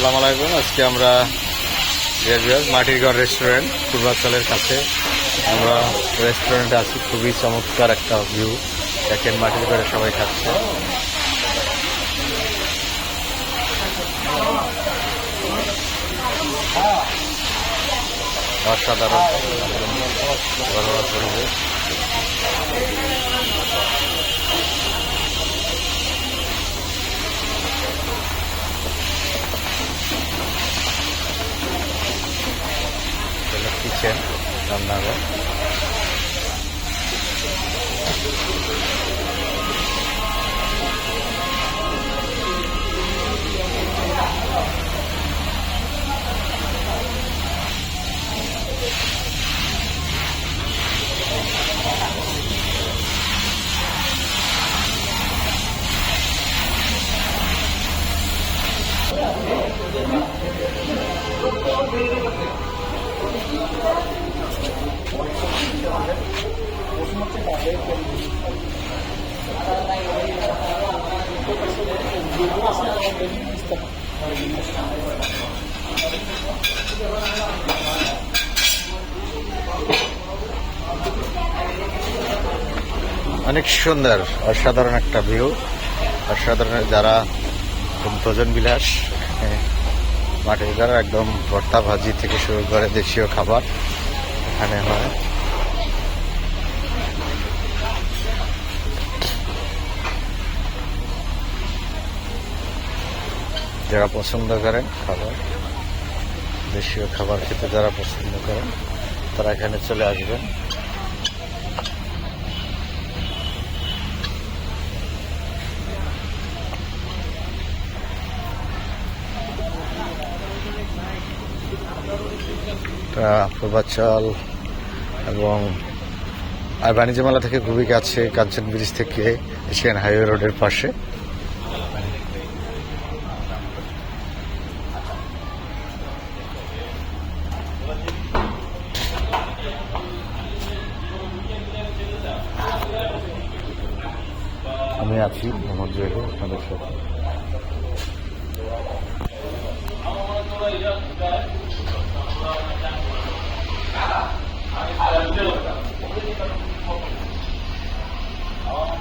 আসসালামু আলাইকুম। আজকে আমরা মাটির ঘর রেস্টুরেন্ট পূর্বাঞ্চলের কাছে। আমরা রেস্টুরেন্টে আছি, খুবই চমৎকার একটা ভিউ দেখেন ঘরে সবাই খাচ্ছে। অসাধারণ। কিচেন রান্নাঘর অনেক সুন্দর অসাধারণ একটা ভিউ অসাধারণ যারা ভোজন বিলাস মাটির ঘর একদম ভর্তা ভাজি থেকে শুরু করে দেশীয় খাবার এখানে হয়। যারা পছন্দ করেন খাবার, দেশীয় খাবার খেতে যারা পছন্দ করেন, তারা এখানে চলে আসবেন। এটা এবং আর বাণিজ্য মেলা থেকে খুবই কাছে কাঞ্চন ব্রিজ থেকে এশিয়ান হাইওয়ে রোডের পাশে। আমি আছি মোহাম্মদ জহির আপনাদের সাথে। 呃这个。我们这个操作好啊